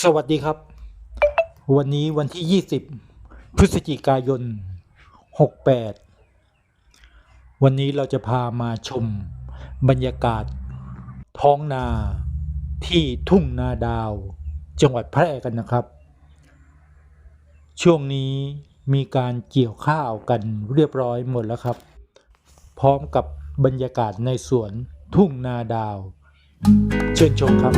สวัสดีครับ วันนี้วันที่ 20 พฤศจิกายน 68 วันนี้เราจะพามาชม บรรยากาศ ท้องนาที่ทุ่งนาดาว จังหวัดแพร่กันนะครับ ช่วงนี้มีการเกี่ยวข้าวกันเรียบร้อยหมดแล้วครับ พร้อมกับบรรยากาศในสวนทุ่งนาดาว เชิญชมครับ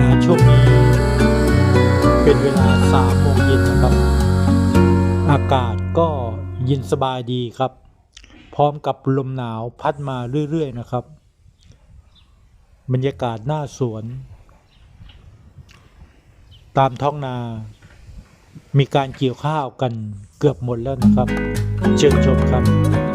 ลาช่วงนี้ เป็นเวลาสามโมงเย็นนะครับ อากาศก็เย็นสบายดีครับ พร้อมกับลมหนาวพัดมาเรื่อย ๆ นะครับ บรรยากาศหน้าสวน ตามท้องนา มีการเกี่ยวข้าวกันเกือบหมดแล้วนะครับ เชิญชมครับ「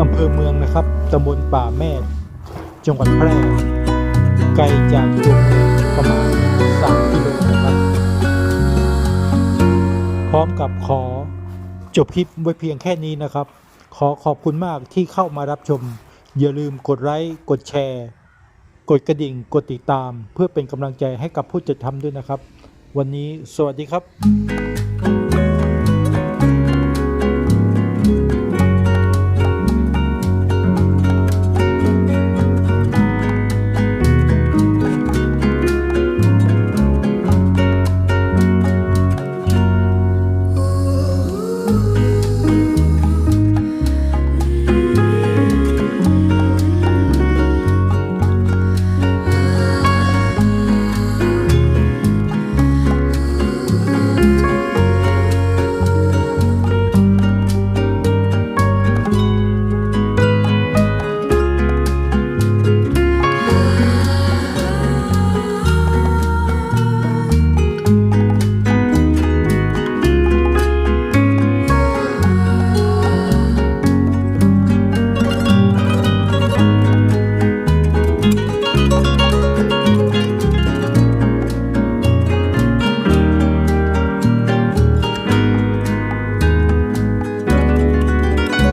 อำเภอเมืองนะครับตำบลป่าแมดจังหวัดแพร่ ไกลจากตัวเมืองประมาณ 3 กิโลนะครับ พร้อมกับขอจบคลิปไว้เพียงแค่นี้นะครับ ขอขอบคุณมากที่เข้ามารับชม อย่าลืมกดไลค์ กดแชร์ กดกระดิ่ง กดติดตาม เพื่อเป็นกำลังใจให้กับผู้จัดทำด้วยนะครับ วันนี้สวัสดีครับ